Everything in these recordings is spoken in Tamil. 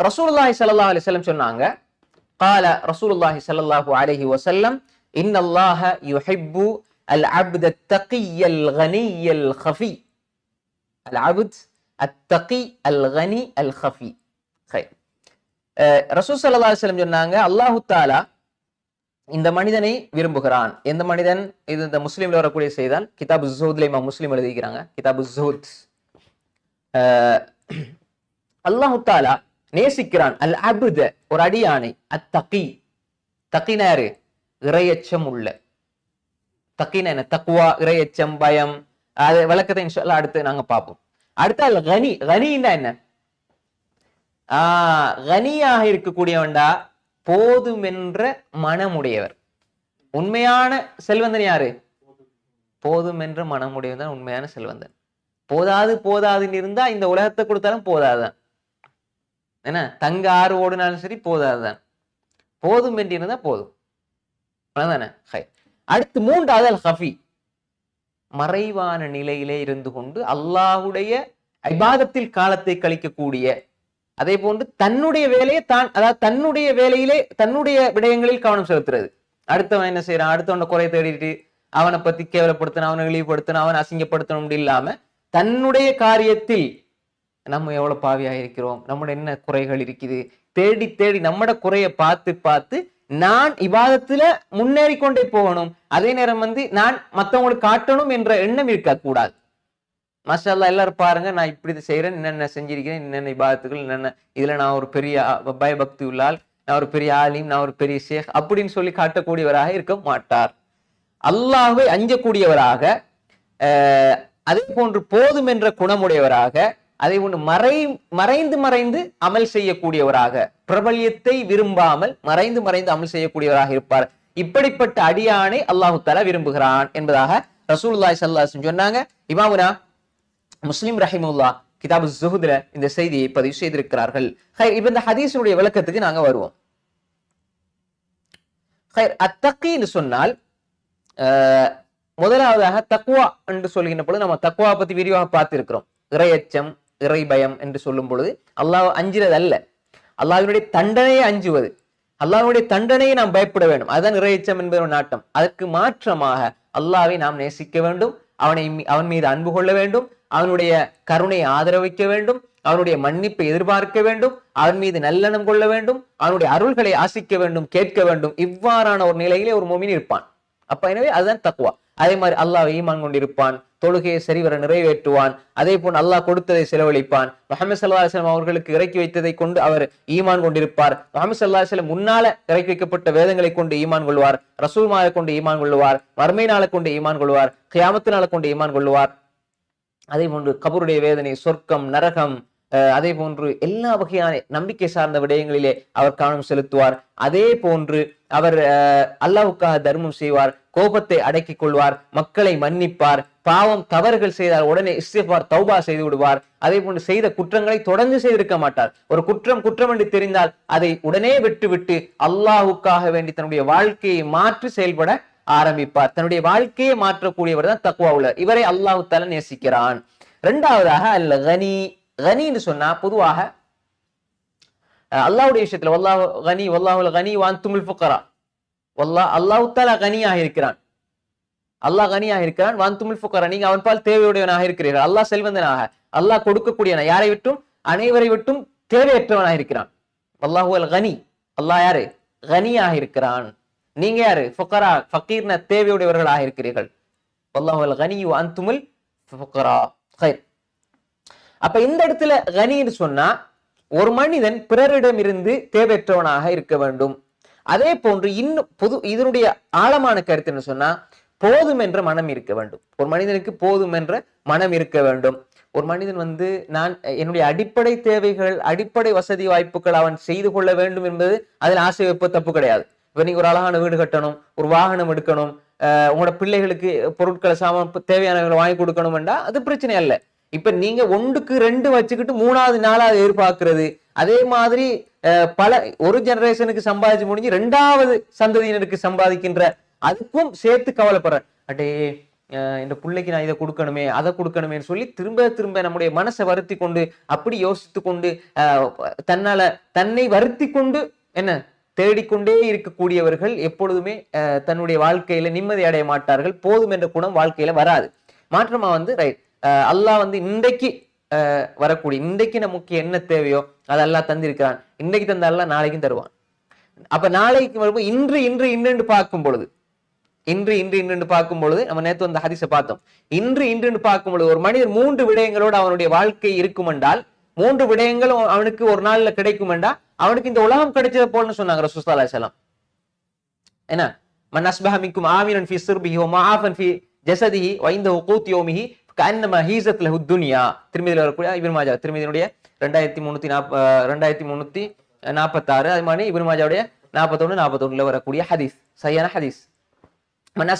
ரசூலுல்லாஹி சல்லா அலி செல்லம் சொன்னாங்க கால ரசூலுல்லாஹி சல்லாஹூ அலஹி வசல்லம் இன்னல்லாஹ யுஹிப்பு அல் அப்த தகியல் கனியல் ஹஃபி அல் அபுத் அத்தகி அல் ஹனி அல் ஹஃபி ரசூ சல்லா செல்லம் சொன்னாங்க அல்லாஹு தாலா இந்த மனிதனை விரும்புகிறான். எந்த மனிதன்? இது இந்த முஸ்லீம்ல வரக்கூடிய செய்தால் கிதாபு ஜூத்ல இமா முஸ்லீம் எழுதிக்கிறாங்க கிதாபு ஜூத் அல்லாஹு தாலா நேசிக்கிறான். அல் அபுத ஒரு அடியானை. அத்தகி தக்கினாரு இறையச்சம் உள்ள. தக்கின என்ன? தக்குவா இறையச்சம் பயம். அது விளக்கத்தை இன்ஷால்லா அடுத்து நாங்க பார்ப்போம். அடுத்து அல் கனி. கனின்னா என்ன? ஆஹ் கனியாக இருக்கக்கூடியவன்டா போதும் என்ற மனமுடையவர். உண்மையான செல்வந்தன் யாரு? போதும் என்ற மனமுடையவன் தான் உண்மையான செல்வந்தன். போதாது போதாதுன்னு இருந்தா இந்த உலகத்தை கொடுத்தாலும் போதாதுதான் என்ன? தங்க ஆறு ஓடினாலும் சரி போதாதுதான் போதும் என்று இருந்தா போதும். அதானே ஹை. அடுத்து மூன்றாவது அல் ஹஃபி. மறைவான நிலையிலே இருந்து கொண்டு அல்லாஹுடைய ஐபாதத்தில் காலத்தை கழிக்கக்கூடிய அதே போன்று தன்னுடைய வேலையை தான் அதாவது தன்னுடைய வேலையிலே தன்னுடைய விடயங்களில் கவனம் செலுத்துறது. அடுத்தவன் என்ன செய்யறான் அடுத்தவன குறை தேடிட்டு அவனை பத்தி கேவலப்படுத்தணும் அவனை இழிவுபடுத்தணும் அவனை அசிங்கப்படுத்தணும் இல்லாம தன்னுடைய காரியத்தில் நம்ம எவ்வளவு பாவியா இருக்கிறோம் நம்மளோட என்ன குறைகள் இருக்குது? தேடி தேடி நம்மட குறைய பார்த்து பார்த்து நான் இவாதத்துல முன்னேறி கொண்டே போகணும். அதே நேரம் வந்து நான் மத்தவங்களுக்கு காட்டணும் என்ற எண்ணம் இருக்க கூடாது எல்லாரும் பாருங்க நான் இப்படி இது செய்யறேன் என்னென்ன செஞ்சிருக்கிறேன் என்னென்ன இபாதத்துகள் என்னென்ன இதுல நான் ஒரு பெரிய பயபக்தி உள்ளால் நான் ஒரு பெரிய ஆலிம் நான் ஒரு பெரிய ஷேக் அப்படின்னு சொல்லி காட்டக்கூடியவராக இருக்க மாட்டார். அல்லாஹை அஞ்சக்கூடியவராக அஹ், அதே போன்று போதும் என்ற குணமுடையவராக அதை ஒன்று மறை மறைந்து மறைந்து அமல் செய்யக்கூடியவராக பிரபல்யத்தை விரும்பாமல் மறைந்து மறைந்து அமல் செய்யக்கூடியவராக இருப்பார். இப்படிப்பட்ட அடியானை அல்லாஹு தலா விரும்புகிறான் என்பதாக ரசூல்லாய் ஸல்லல்லாஹு சொன்னாங்க. இமாமுனா முஸ்லிம் ரஹிமுல்லா கிதாபு ஜுஹுதுல இந்த செய்தியை பதிவு செய்திருக்கிறார்கள். ஹைர், இப்ப இந்த ஹதீஸுடைய விளக்கத்துக்கு நாங்க வருவோம். ஹைர், அத்தக்கின்னு சொன்னால் முதலாவதாக தக்குவா என்று சொல்கின்ற பொழுது நம்ம தக்குவா பத்தி விரிவாக பார்த்திருக்கிறோம். இறையச்சம் இறை பயம் என்று சொல்லும் பொழுது அல்லாஹ் அஞ்சுறது அல்ல அல்லாஹினுடைய தண்டனையை அஞ்சுவது. அல்லாஹினுடைய தண்டனையை நாம் பயப்பட வேண்டும். அதுதான் இறையச்சம் என்பது ஒரு நாட்டம். அதற்கு மாற்றமாக அல்லாவை நாம் நேசிக்க வேண்டும். அவனை அவன் மீது அன்பு கொள்ள வேண்டும். அவனுடைய கருணையை ஆதரவிக்க வேண்டும். அவனுடைய மன்னிப்பை எதிர்பார்க்க வேண்டும். அவன் மீது நல்லெண்ணம் கொள்ள வேண்டும். அவனுடைய அருள்களை ஆசிக்க வேண்டும் கேட்க வேண்டும். இவ்வாறான ஒரு நிலையிலே ஒரு மோமின் இருப்பான். அப்ப எனவே அதுதான் தக்குவா அதே மாதிரி அல்லாஹ் ஈமான் கொண்டிருப்பான் தொழுகையை சரிவர நிறைவேற்றுவான் அதே போல் அல்லாஹ் கொடுத்ததை செலவழிப்பான். முஹம்மது அவர்களுக்கு இறக்கி வைத்ததை கொண்டு அவர் ஈமான் கொண்டிருப்பார். முஹம்மது ஸல்லல்லாஹு அலைஹி முன்னால இறக்கி வைக்கப்பட்ட வேதங்களை கொண்டு ஈமான் கொள்வார். ரசூல்மாரை கொண்டு ஈமான் கொள்வார். மறுமை நாளை கொண்டு ஈமான் கொள்வார். கியாமத்து நாளை கொண்டு ஈமான் கொள்வார். அதே போன்று கபருடைய வேதனை சொர்க்கம் நரகம் அஹ், அதே போன்று எல்லா வகையான நம்பிக்கை சார்ந்த விடயங்களிலே அவர் கவனம் செலுத்துவார். அதே போன்று அவர் அல்லாவுக்காக தர்மம் செய்வார் கோபத்தை அடக்கிக் கொள்வார் மக்களை மன்னிப்பார் பாவம் தவறுகள் செய்தால் உடனே இஸ்திஃபார் தௌபா செய்து விடுவார். அதே போன்று செய்த குற்றங்களை தொடர்ந்து செய்திருக்க மாட்டார். ஒரு குற்றம் குற்றம் என்று தெரிந்தால் அதை உடனே விட்டுவிட்டு அல்லாஹுக்காக வேண்டி தன்னுடைய வாழ்க்கையை மாற்றி செயல்பட ஆரம்பிப்பார். தன்னுடைய வாழ்க்கையை மாற்றக்கூடியவர் தான் தக்குவா உள்ளார் இவரை அல்லாஹு தலை நேசிக்கிறான். இரண்டாவதாக அல் கனி கனின்னு சொன்னா பொதுவாக அல்லாவுடைய விஷயத்துல வல்லா கனி வல்லாஹுல் கனி வான் துமிழ் புக்கரா வல்லா அல்லாஹு தாலா கனியாக இருக்கிறான். அல்லாஹ் கனியாக இருக்கிறான் வான் துமிழ் புக்கரா நீங்க அவன் பால் தேவையுடையவனாக இருக்கிறீர்கள். அல்லாஹ் செல்வந்தனாக. அல்லாஹ் கொடுக்கக்கூடியவன் யாரை விட்டும்? அனைவரை விட்டும் தேவையற்றவனாக இருக்கிறான். வல்லாஹு அல் கனி. அல்லாஹ் யாரு? கனியாக இருக்கிறான். நீங்க யாரு? ஃபுக்கரா ஃபக்கீர்ன தேவையுடையவர்களாக இருக்கிறீர்கள். வல்லாஹு அல் கனி அந்துமுல் ஃபுக்கரா அப்ப இந்த இடத்துல கனின்னு சொன்னா ஒரு மனிதன் பிறரிடமிருந்து தேவையற்றவனாக இருக்க வேண்டும். அதே போன்று இன்னும் பொது இதனுடைய ஆழமான கருத்து என்ன சொன்னா போதும் என்ற மனம் இருக்க வேண்டும். ஒரு மனிதனுக்கு போதும் என்ற மனம் இருக்க வேண்டும். ஒரு மனிதன் வந்து நான் என்னுடைய அடிப்படை தேவைகள் அடிப்படை வசதி வாய்ப்புகள் அவன் செய்து கொள்ள வேண்டும் என்பது அதில் ஆசை வைப்பது தப்பு கிடையாது. இப்ப நீங்க ஒரு அழகான வீடு கட்டணும் ஒரு வாகனம் எடுக்கணும் அஹ் உங்களோட பிள்ளைகளுக்கு பொருட்களை சாமான் தேவையானவர்களை வாங்கி கொடுக்கணும்டா அது பிரச்சனை இல்லை இப்ப நீங்க ஒன்றுக்கு ரெண்டு வச்சுக்கிட்டு மூணாவது நாளாவது எதிர்பார்க்கிறது. அதே மாதிரி பல ஒரு ஜெனரேஷனுக்கு சம்பாதிச்சு முடிஞ்சு ரெண்டாவது சந்ததியினருக்கு சம்பாதிக்கின்ற அதுக்கும் சேர்த்து கவலைப்படுறேன் அட்டே இந்த பிள்ளைக்கு நான் இதை கொடுக்கணுமே அதை கொடுக்கணுமேன்னு சொல்லி திரும்ப திரும்ப நம்முடைய மனசை வருத்தி கொண்டு அப்படி யோசித்து கொண்டு தன்னால தன்னை வருத்தி கொண்டு என்ன தேடிக்கொண்டே இருக்கக்கூடியவர்கள் எப்பொழுதுமே தன்னுடைய வாழ்க்கையில நிம்மதி அடைய மாட்டார்கள். போதும் என்ற குணம் வாழ்க்கையில வராது. மாற்றமா வந்து ரைட். அல்லாஹ் வந்து இன்றைக்கு அஹ், வரக்கூடிய இன்றைக்கு நமக்கு என்ன தேவையோ அது அல்லாஹ் தந்திருக்கிறான். இன்றைக்கு தந்த அல்லாஹ் நாளைக்கும் தருவான். அப்ப நாளைக்கு வரும்போது இன்று இன்று இன்று பார்க்கும் பொழுது இன்று இன்று இன்று பார்க்கும் பொழுது நம்ம நேத்து அந்த ஹதிசை பார்த்தோம். இன்று இன்று பார்க்கும் பொழுது ஒரு மனிதர் மூன்று விடயங்களோடு அவனுடைய வாழ்க்கை இருக்கும் என்றால் மூன்று விடயங்களும் அவனுக்கு ஒரு நாள்ல கிடைக்கும் என்றா அவனுக்கு இந்த உலகம் கிடைச்சத போலன்னு சொன்னாங்க ரசூலுல்லாஹி அலைஹி என்ன? மன் அஸ்பஹமிக்கும் மின்கும் ஃபி சிர்பிஹி வ மஆஃபன் ஃபி ஜஸதிஹி வைந்த இந்தஹு கன்னம யௌமிஹி கஅன்னமா லஹு திருமதியில் வரக்கூடிய இபின் மாஜா. திருமதியினுடைய ரெண்டாயிரத்தி முன்னூத்தி நாற்ப ரெண்டாயிரத்தி முன்னூத்தி நாற்பத்தாறு அது மாதிரி இபின் மாஜாவுடைய நாற்பத்தொன்னு நாற்பத்தொன்னுல வரக்கூடிய ஹதீஸ். சரியான ஹதீஸ். மன்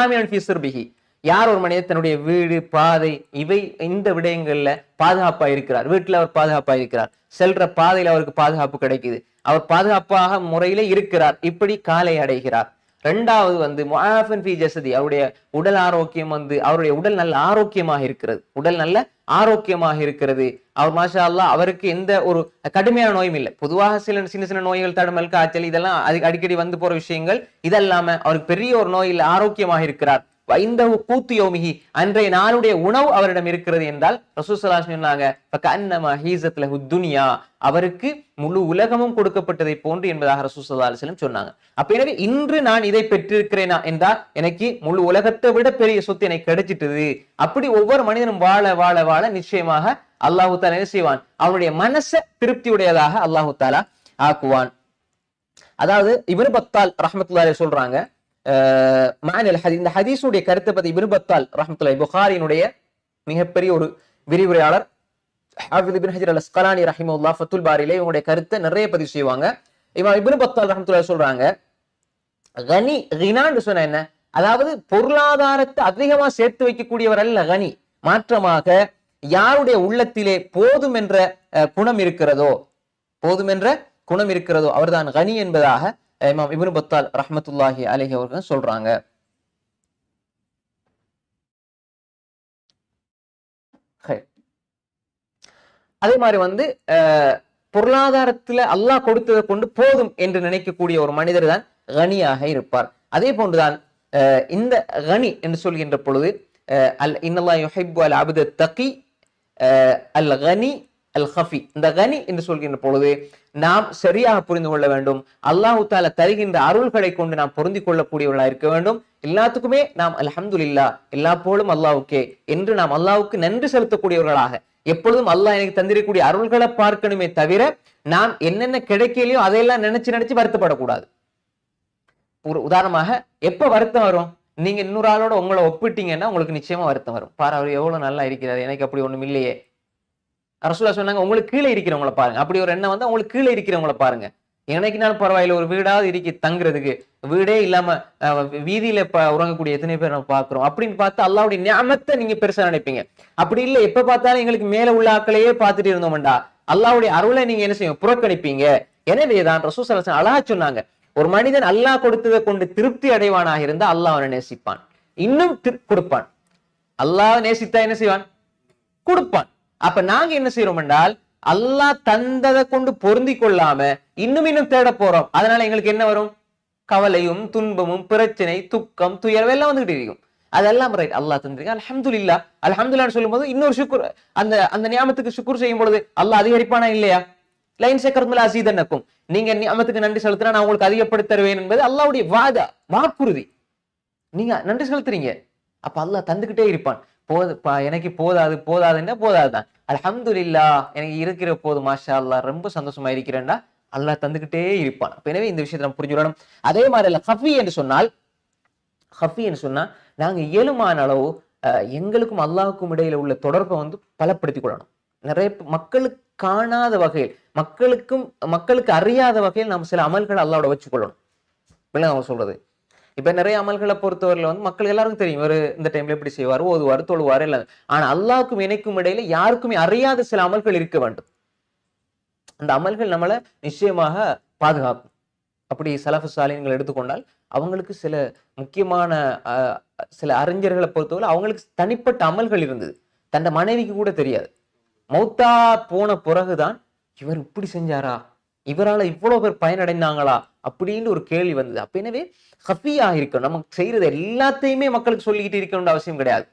ஆமியன் மின்கும் ஃபி யார் ஒரு மனிதர் தன்னுடைய வீடு பாதை இவை இந்த விடயங்கள்ல பாதுகாப்பா இருக்கிறார் வீட்டுல அவர் பாதுகாப்பா இருக்கிறார் செல்ற பாதையில அவருக்கு பாதுகாப்பு கிடைக்குது. அவர் பாதுகாப்பாக முறையில இருக்கிறார். இப்படி காலை அடைகிறார். ரெண்டாவது வந்து முஆஃபன் ஃபி ஜசதி அவருடைய உடல் ஆரோக்கியம் வந்து அவருடைய உடல் நல்ல ஆரோக்கியமாக இருக்கிறது. உடல் நல்ல ஆரோக்கியமாக இருக்கிறது. அவர் மாஷா அல்லா அவருக்கு எந்த ஒரு கடுமையான நோயும் இல்லை. பொதுவாக சில சின்ன சின்ன நோய்கள் தடுமல் காய்ச்சல் இதெல்லாம் அது அடிக்கடி வந்து போற விஷயங்கள் இதல்லாம அவருக்கு பெரிய ஒரு நோயில் ஆரோக்கியமாக இருக்கிறார். வைந்தவு கூத்து யோமிகி அன்றைய நாளுடைய உணவு அவரிடம் இருக்கிறது என்றால் ரசூசலா சொன்னாங்க "ஃபகஅன்னமா அவருக்கு முழு உலகமும் கொடுக்கப்பட்டதை போன்று என்பதாக ரசூசல்லா அலிஸ்லம் சொன்னாங்க. அப்ப எனவே இன்று நான் இதை பெற்றிருக்கிறேனா என்றால் எனக்கு முழு உலகத்தை விட பெரிய சொத்து எனக்கு கிடைச்சிட்டது. அப்படி ஒவ்வொரு மனிதனும் வாழ வாழ வாழ நிச்சயமாக அல்லாஹு தாலா என்ன செய்வான்? அவனுடைய மனசை திருப்தியுடையதாக அல்லாஹு தாலா ஆக்குவான். அதாவது இவரு பத்தால் ரஹ்மத்துல்லாஹி சொல்றாங்க மானில் ஹதீஸ் இந்த ஹதீஸுடைய கருத்தை பத்தி விருபத்தால் ரஹமத்துல்லாய் புகாரினுடைய மிகப்பெரிய ஒரு விரிவுரையாளர் ஹாஃபித் இப்னு ஹஜர் அல் அஸ்கலானி ரஹிமுல்லா ஃபத்துல் பாரிலே இவங்களுடைய கருத்தை நிறைய பதிவு செய்வாங்க. இவன் இபின் பத்தால் ரஹ்மத்துல்லாஹி சொல்றாங்க கனி கினான்னு சொன்ன என்ன? அதாவது பொருளாதாரத்தை அதிகமா சேர்த்து வைக்கக்கூடியவர் அல்ல கனி. மாற்றமாக யாருடைய உள்ளத்திலே போதும் என்ற குணம் இருக்கிறதோ போதும் என்ற குணம் இருக்கிறதோ அவர்தான் கனி என்பதாக இமாம் இப்னு பத்தால் ரஹமத்துல்லாஹி அலைஹி அவர்கள் சொல்றாங்க. அதே மாதிரி வந்து பொருளாதாரத்துல அல்லாஹ் கொடுத்ததை கொண்டு போதும் என்று நினைக்கக்கூடிய ஒரு மனிதர் தான் கனியாக இருப்பார். அதே போன்றுதான் இந்த கனி என்று சொல்கின்ற பொழுது அல் இன்னல்லா யுஹிப்பு அல் அபுத தகி அல் கனி அல் ஹஃபி இந்த கனி என்று சொல்கின்ற பொழுது நாம் சரியாக புரிந்து கொள்ள வேண்டும். அல்லாஹு தால தருகின்ற அருள்களை கொண்டு நாம் பொருந்தி கொள்ளக்கூடியவர்களாக இருக்க வேண்டும். எல்லாத்துக்குமே நாம் அல்ஹம்துலில்லா எல்லா போலும் அல்லாவுக்கே என்று நாம் அல்லாவுக்கு நன்றி செலுத்தக்கூடியவர்களாக. எப்பொழுதும் அல்லாஹ் எனக்கு தந்திருக்கக்கூடிய அருள்களை பார்க்கணுமே தவிர நாம் என்னென்ன கிடைக்கலையோ அதையெல்லாம் நினைச்சு நினைச்சு வருத்தப்படக்கூடாது. ஒரு உதாரணமாக எப்ப வருத்தம் வரும்? நீங்க இன்னொரு ஆளோட உங்களை ஒப்பிட்டீங்கன்னா உங்களுக்கு நிச்சயமா வருத்தம் வரும். பாரு அவர் எவ்வளவு நல்லா இருக்கிறார். எனக்கு அப்படி ஒண்ணும் இல்லையே. ரசூலா சொன்னாங்க உங்களுக்கு கீழே இருக்கிறவங்கள பாருங்க. அப்படி ஒரு எண்ணம் வந்து உங்களுக்கு கீழே இருக்கிறவங்கள பாருங்க. என்னைக்குனாலும் பரவாயில்ல ஒரு வீடாவது இருக்கு தங்குறதுக்கு. வீடே இல்லாம வீதியில உறங்கக்கூடிய எத்தனை பேர் நம்ம பாக்குறோம்? அப்படின்னு பார்த்து அல்லாவுடைய ஞாபகத்தை நீங்க பெருசா நினைப்பீங்க. அப்படி இல்லை எப்ப பார்த்தாலும் எங்களுக்கு மேல உள்ள ஆக்களையே பார்த்துட்டு இருந்தோம்டா. அல்லாவுடைய அருளை நீங்க என்ன செய்யும் புறக்கணிப்பீங்க. எனவேதான் ரசூசலசன் அழகா சொன்னாங்க. ஒரு மனிதன் அல்லாஹ் கொடுத்ததை கொண்டு திருப்தி அடைவானாக இருந்தா அல்லாஹ் அவனை நேசிப்பான். இன்னும் திரு- கொடுப்பான். அல்லாஹ் நேசித்தா என்ன செய்வான்? கொடுப்பான். அப்ப நாங்க என்ன செய்யறோம் என்றால் அல்லாஹ் தந்ததை கொண்டு பொருந்தி கொள்ளாம இன்னும் இன்னும் தேட போறோம். அதனால எங்களுக்கு என்ன வரும்? கவலையும் துன்பமும் பிரச்சனை துக்கம் துயரம் எல்லாம் வந்துகிட்டு இருக்கும். அதெல்லாம் ரைட் அல்லாஹ் தந்திருக்க அலமதுல்லான்னு சொல்லும் போது இன்னொரு சுக்குர் அந்த அந்த நியாமத்துக்கு சுக்குர் செய்யும் பொழுது அல்லாஹ் அதிகரிப்பானா இல்லையா? லைன் சேக்கர்மல அசீதன்னக்கும் நீங்க நியாமத்துக்கு நன்றி செலுத்தினா நான் உங்களுக்கு அதிகப்படுத்தி தருவேன் என்பது அல்லாவுடைய வாதா வாக்குறுதி. நீங்க நன்றி செலுத்துறீங்க. அப்ப அல்லாஹ் தந்துகிட்டே இருப்பான். போது பா- எனக்கு போதாது போதாதுன்னா போதாதுதான் அல்ஹம்துலில்லா எனக்கு இருக்கிற போது மாஷா அல்லாஹ் ரொம்ப சந்தோஷமா இருக்கிறேன்டா. அல்லாஹ் தந்துகிட்டே இருப்பான். அப்ப எனவே இந்த விஷயத்தை நம்ம புரிஞ்சுக்கணும். அதே மாதிரி இல்ல ஹஃபி என்று சொன்னால் ஹஃபி என்று சொன்னா நாங்க இயலுமான அளவு எங்களுக்கும் அல்லாஹுக்கும் இடையில உள்ள தொடர்பை வந்து பலப்படுத்திக் கொள்ளணும். நிறைய மக்களுக்கு காணாத வகையில் மக்களுக்கும் மக்களுக்கு அறியாத வகையில் நம்ம சில அமல்களை அல்லாவோட வச்சுக்கொள்ளணும். இல்லை நம்ம சொல்றது? இப்ப நிறைய அமல்களை பொறுத்தவரையில வந்து மக்கள் எல்லாருக்கும் தெரியும். இவர் இந்த டைம்ல எப்படி செய்வார் ஓதுவார் தொழுவார் எல்லாம். ஆனால் அல்லாவுக்கும் இணைக்கும் இடையில யாருக்குமே அறியாத சில அமல்கள் இருக்க வேண்டும். அந்த அமல்கள் நம்மளை நிச்சயமாக பாதுகாக்கும். அப்படி சலஃபு சாலின்கள் எடுத்துக்கொண்டால் அவங்களுக்கு சில முக்கியமான அஹ், சில அறிஞர்களை பொறுத்தவரை அவங்களுக்கு தனிப்பட்ட அமல்கள் இருந்தது. தன்னை மனைவிக்கு கூட தெரியாது. மௌத்தா போன பிறகுதான் இவர் இப்படி செஞ்சாரா? இவரால இவ்வளவு பேர் பயனடைந்தாங்களா? அப்படின்னு ஒரு கேள்வி வந்தது. அப்ப எனவே ஹஃபியாக இருக்கணும். நமக்கு செய்யறது எல்லாத்தையுமே மக்களுக்கு சொல்லிக்கிட்டு இருக்கணும்னு அவசியம் கிடையாது.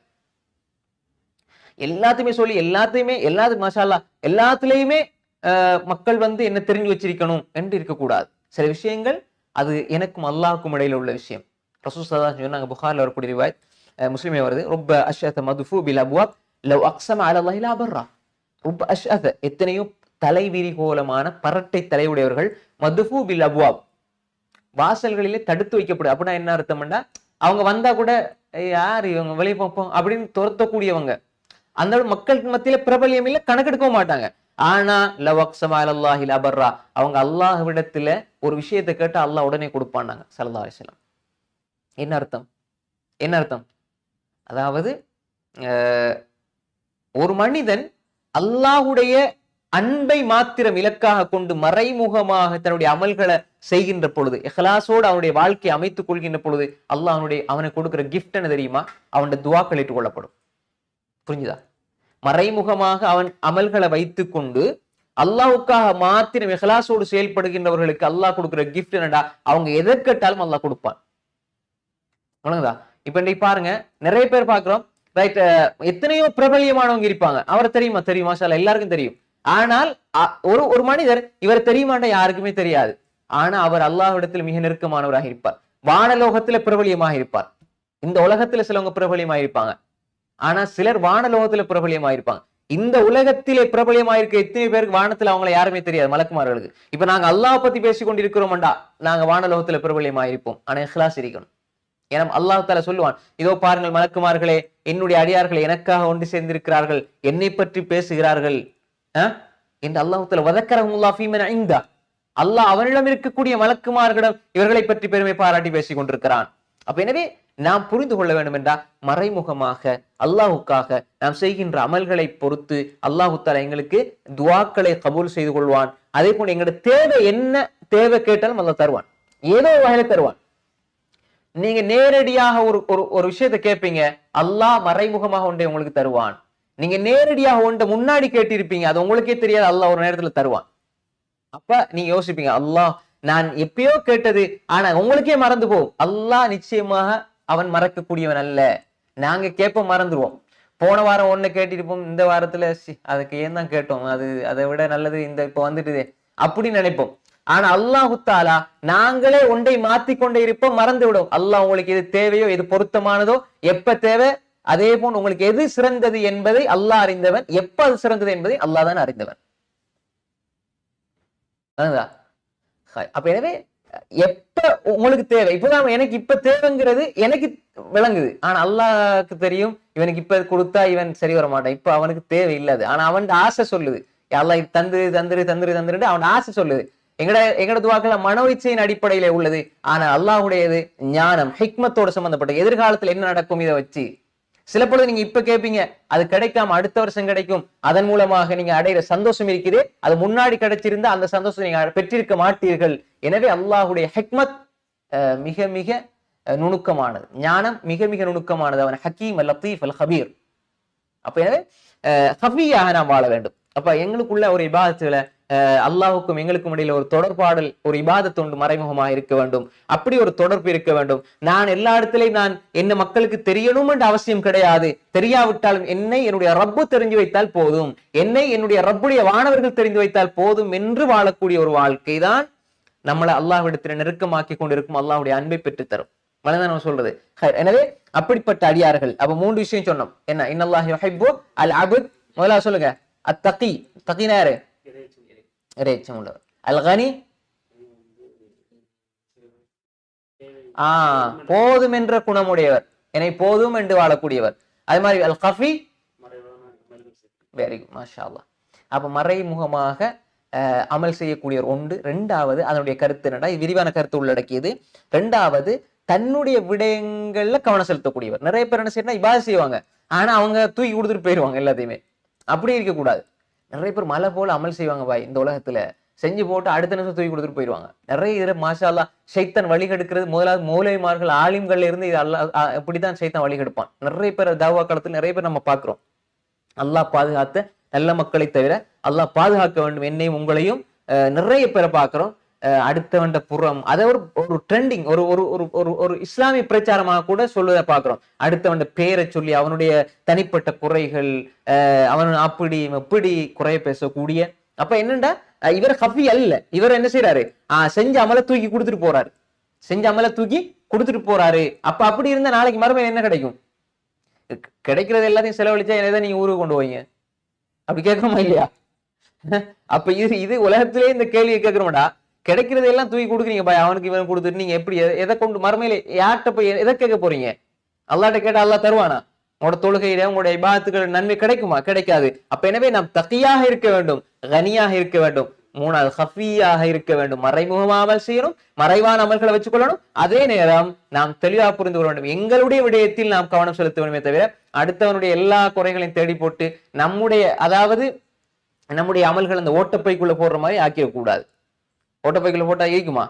எல்லாத்தையுமே சொல்லி எல்லாத்தையுமே எல்லாத்துக்கும் மசாலா எல்லாத்துலேயுமே ஆஹ், மக்கள் வந்து என்ன தெரிஞ்சு வச்சிருக்கணும் என்று இருக்கக்கூடாது. சில விஷயங்கள் அது எனக்கும் அல்லாஹ்வுக்கும் இடையில உள்ள விஷயம். ரசூல் சதா சொன்னாங்க புகார்ல வரக்கூடிய ரிவாய் முஸ்லீமே வருது. ரொம்ப அஷ்அத மதுஃபு பில் அப்வாப் லவ் அக்ஸம அல லா பர்ரா ரொம்ப அஷ்அத எத்தனையோ தலைவிரிகோலமான பரட்டை தலையுடையவர்கள் மதுஃபு பில் அப்வாப். வாசல்களிலே தடுத்து வைக்கப்படும். அப்படின்னா என்ன அர்த்தம்னா அவங்க வந்தா கூட யார் இவங்க? வெளியே பார்ப்போம் அப்படின்னு துரத்தக்கூடியவங்க. அந்த மக்களுக்கு மத்தியில பிரபல்யம் இல்லை கணக்கெடுக்கவும் மாட்டாங்க. ஆனா லவக்ஸமா அலல்லாஹி லபர்ரா. அவங்க அல்லாஹ்விடத்துல ஒரு விஷயத்தை கேட்டு அல்லாஹ் உடனே கொடுப்பான்னாங்க சல்லல்லாஹு அலிஸ்லாம் என்ன அர்த்தம்? என்ன அர்த்தம்? அதாவது ஒரு மனிதன் அல்லாஹ்வுடைய அன்பை மாத்திரம் இலக்காக கொண்டு மறைமுகமாக தன்னுடைய அமல்களை செய்கின்ற பொழுது எஹ்லாசோடு அவனுடைய வாழ்க்கையை அமைத்துக் கொள்கின்ற பொழுது அல்லாஹ் அவனுடைய அவனுக்கு கொடுக்கிற கிஃப்ட் என்ன தெரியுமா? அவனுடைய துவாக்கள் ஏற்றுக்கொள்ளப்படும். புரிஞ்சுதா? மறைமுகமாக அவன் அமல்களை வைத்துக்கொண்டு அல்லாஹ்வுக்காக மாத்திரம் எஹ்லாசோடு செயல்படுகின்றவர்களுக்கு அல்லாஹ் கொடுக்குற கிஃப்ட் என்னடா? அவங்க எதை கேட்டாலும் அல்லாஹ் கொடுப்பான். வணங்குதா? இப்ப இன்னைக்கு பாருங்க நிறைய பேர் பாக்குறோம் ரைட் எத்தனையோ பிரபலியமானவங்க இருப்பாங்க. அவரை தெரியுமா? தெரியுமா சார் எல்லாருக்கும் தெரியும். ஆனால் ஒரு ஒரு மனிதர் இவர் தெரியுமாண்ட யாருக்குமே தெரியாது. ஆனா அவர் அல்லாஹ்விடத்தில் மிக நெருக்கமானவராக இருப்பார். வானலோகத்துல பிரபலியமாக இருப்பார். இந்த உலகத்துல சிலவங்க பிரபலியமாக இருப்பாங்க. ஆனா சிலர் வானலோகத்துல பிரபலியமாக இருப்பாங்க. இந்த உலகத்திலே பிரபலியமாயிருக்க எத்தனை பேருக்கு வானத்துல அவங்கள யாருமே தெரியாது மலக்குமார்களுக்கு. இப்ப நாங்க அல்லாஹ் பத்தி பேசி கொண்டிருக்கிறோம்டா நாங்க வானலோகத்துல பிரபலியமாயிருப்போம் ஆனா இஹ்லாஸ் இருக்கணும். ஏன்னா அல்லாஹ் தால சொல்லுவான் இதோ பாருங்கள் மலக்குமார்களே என்னுடைய அடியார்கள் எனக்காக ஒன்று சேர்ந்திருக்கிறார்கள் என்னை பற்றி பேசுகிறார்கள். என்று அல்லாஹத்துல தாலா வதக்கரமுல்லா ஃபீமன் ஐந்தா அல்லாஹ் அவனிடம் இருக்கக்கூடிய மலக்குமார்களிடம் இவர்களை பற்றி பெருமை பாராட்டி பேசிக் கொண்டிருக்கிறான். அப்ப எனவே நாம் புரிந்து கொள்ள வேண்டும் என்றால் மறைமுகமாக அல்லாஹுக்காக நாம் செய்கின்ற அமல்களை பொறுத்து அல்லாஹு தாலா எங்களுக்கு துவாக்களை கபூல் செய்து கொள்வான். அதே போல எங்களோட தேவை என்ன தேவை கேட்டாலும் அல்லாஹ் தருவான். ஏதோ ஒரு வகையில தருவான். நீங்க நேரடியாக ஒரு ஒரு ஒரு விஷயத்தை கேட்பீங்க அல்லாஹ் மறைமுகமாக ஒன்றை உங்களுக்கு தருவான். நீங்க நேரடியாக ஒன்றை முன்னாடி கேட்டிருப்பீங்க. அது உங்களுக்கே தெரியாது. அல்லாஹ் ஒரு நேரத்துல தருவான். அப்ப நீங்க யோசிப்பீங்க அல்லாஹ் நான் எப்பயோ கேட்டது ஆனா உங்களுக்கே மறந்து போகும். அல்லாஹ் நிச்சயமாக அவன் மறக்கக்கூடியவன் அல்ல. நாங்க கேட்ப மறந்துடுவோம் போன வாரம் ஒண்ணு கேட்டிருப்போம் இந்த வாரத்துல அதுக்கு ஏன் தான் கேட்டோம்? அது அதை விட நல்லது இந்த இப்ப வந்துட்டுதே. அப்படி நினைப்போம். ஆனா அல்லாஹு தாலா நாங்களே ஒன்றை மாத்திக்கொண்டே இருப்போம் மறந்து விடும். அல்லாஹ் உங்களுக்கு எது தேவையோ எது பொருத்தமானதோ எப்ப தேவை அதே போன்று உங்களுக்கு எது சிறந்தது என்பதை அல்லாஹ் அறிந்தவன் எப்ப அது சிறந்தது என்பதை அல்லாஹ் தான் அறிந்தவன். அப்ப எனவே எப்ப உங்களுக்கு தேவை இப்பதான் எனக்கு இப்ப தேவைங்கிறது எனக்கு விளங்குது. ஆனா அல்லாஹ்க்கு தெரியும் இவனுக்கு இப்ப கொடுத்தா இவன் சரி வர மாட்டான். இப்ப அவனுக்கு தேவை இல்லாது. ஆனா அவன் ஆசை சொல்லுது. அல்லாஹ் இது தந்துரு தந்துரு தந்துரு தந்துருன்னு அவன் ஆசை சொல்லுது. எங்கட எங்கட துவாக்கள் மனோ இச்சையின் அடிப்படையில உள்ளது. ஆனா அல்லாஹுடையது ஞானம் ஹிக்மத்தோட சம்பந்தப்பட்ட எதிர்காலத்துல என்ன நடக்கும் இதை வச்சு? சில பொழுது நீங்க இப்ப கேட்பீங்க அது கிடைக்காம அடுத்த வருஷம் கிடைக்கும். அதன் மூலமாக நீங்க அடைகிற சந்தோஷம் இருக்குது. அது முன்னாடி கிடைச்சிருந்தா அந்த சந்தோஷம் நீங்க பெற்றிருக்க மாட்டீர்கள். எனவே அல்லாஹுடைய ஹெக்மத் மிக மிக அஹ், நுணுக்கமானது. ஞானம் மிக மிக நுணுக்கமானது. அவன் ஹக்கீம் அல் லத்தீஃப் அல் ஹபீர் அப்ப எனவே அஹ், ஹஃபியாக நாம் வாழ வேண்டும். அப்ப எங்களுக்குள்ள ஒரு இபாதத்துல அல்லாஹுக்கும் எங்களுக்கும் இடையில ஒரு தொடர்பாடல் ஒரு இபாதத்து உண்டு மறைமுகமாக இருக்க வேண்டும். அப்படி ஒரு தொடர்பு இருக்க வேண்டும். நான் எல்லா இடத்திலையும் நான் என்ன மக்களுக்கு தெரியணும் என்ற அவசியம் கிடையாது. தெரியாவிட்டாலும் என்னை என்னுடைய ரப்பு தெரிஞ்சு வைத்தால் போதும். என்னை என்னுடைய ரப்புடைய வானவர்கள் தெரிந்து வைத்தால் போதும் என்று வாழக்கூடிய ஒரு வாழ்க்கை தான் நம்மளை அல்லாஹ்விடத்தில் நெருக்கமாக்கி கொண்டிருக்கும் அல்லாஹ்வுடைய அன்பை பெற்றுத்தரும். மனதான் நம்ம சொல்றது. எனவே அப்படிப்பட்ட அடியார்கள். அப்ப மூன்று விஷயம் சொன்னோம். என்ன? இன்னல்லாஹ் அல் அபுத் முதல்ல சொல்லுங்க. அத்தகி. தகினாரு தகினா யாரு ஆ போதும் என்ற குணமுடையவர். என்னை போதும் என்று வாழக்கூடியவர். அது மாதிரி அல் கஃபி வெரி குட் மாஷா அப்ப மறைமுகமாக அமல் செய்யக்கூடியவர் ஒன்று. ரெண்டாவது அதனுடைய கருத்து என்னடா விரிவான கருத்து உள்ளடக்கியது. ரெண்டாவது தன்னுடைய விடயங்கள்ல கவனம் செலுத்தக்கூடியவர். நிறைய பேர் என்ன செய்யணும் இபாத செய்வாங்க. ஆனா அவங்க தூக்கி கொடுத்துட்டு போயிடுவாங்க எல்லாத்தையுமே. அப்படி இருக்கக்கூடாது. நிறைய பேர் மலை போல அமல் செய்வாங்க பாய் இந்த உலகத்துல. செஞ்சு போட்டு அடுத்த நிமிஷம் தூக்கி கொடுத்துட்டு போயிடுவாங்க நிறைய இதில் மாஷா சைத்தன் வழிகெடுக்கிறது முதலாவது மூலைமார்கள் ஆலிம்கள்ல இருந்து இது அல்லா அ- இப்படிதான் சைத்தன் வழிகெடுப்பான் நிறைய பேர் தாவா காலத்தில் நிறைய பேர் நம்ம பார்க்குறோம். அல்லாஹ் பாதுகாத்த நல்ல மக்களை தவிர அல்லாஹ் பாதுகாக்க வேண்டும். என்னையும் உங்களையும் அஹ், நிறைய பேரை பார்க்குறோம். அஹ், அடுத்தவன்ட புறம். அதை ஒரு ஒரு ட்ரெண்டிங் ஒரு ஒரு ஒரு ஒரு ஒரு இஸ்லாமிய பிரச்சாரமாக கூட சொல்லுவதை பார்க்குறோம். அடுத்தவன்ட பேரை சொல்லி அவனுடைய தனிப்பட்ட குறைகள் அஹ், அவன் அப்படி எப்படி குறைய பேசக்கூடிய. அப்ப என்னண்டா? இவர் ஹஃபி அல்ல. இவர் என்ன செய்யறாரு ஆஹ் செஞ்ச அமலை தூக்கி கொடுத்துட்டு போறாரு. செஞ்ச அமலை தூக்கி கொடுத்துட்டு போறாரு. அப்ப அப்படி இருந்தா நாளைக்கு மறுமையில் என்ன கிடைக்கும்? கிடைக்கிறது எல்லாத்தையும் செலவழிச்சா என்னதான் நீங்க ஊருக்கு கொண்டு போவீங்க. அப்படி கேட்கணுமா இல்லையா? அப்ப இது இது உலகத்திலே இந்த கேள்வியை கேட்கணும்டா கிடைக்கிறது எல்லாம் தூக்கி கொடுக்குறீங்க பாய். அவனுக்கு இவன் கொடுத்துட்டு நீங்க எப்படி எதை- கொண்டு மறுமையில யார்கிட்ட போய் எதை கேட்க போறீங்க? அல்லாட்ட கேட்டா அல்லா தருவானா? உங்களோட தொழுகையில உங்களுடைய இபாத்துக்கள் நன்மை கிடைக்குமா? கிடைக்காது. அப்ப எனவே நாம் தக்கியாக இருக்க வேண்டும் கனியாக இருக்க வேண்டும் மூணாவது ஹஃபியாக இருக்க வேண்டும் மறைமுகமாக அமல் செய்யணும் மறைவான அமல்களை வச்சுக்கொள்ளணும் அதே நேரம் நாம் தெளிவாக புரிந்து கொள்ள வேண்டும். எங்களுடைய விடயத்தில் நாம் கவனம் செலுத்த வேண்டுமே தவிர அடுத்தவனுடைய எல்லா குறைகளையும் தேடி போட்டு நம்முடைய அதாவது நம்முடைய அமல்கள் அந்த ஓட்டப்பைக்குள்ள போடுற மாதிரி ஆக்கிடக்கூடாது. ஓட்டப்பைக்குள்ள போட்டா இருக்குமா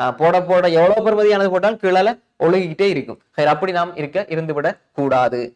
ஆஹ் போட போட எவ்வளவு பெருமதியானது போட்டாலும் கீழே ஒழுகிக்கிட்டே இருக்கும். சரி அப்படி நாம் இருக்க இருந்துவிடக் கூடாது.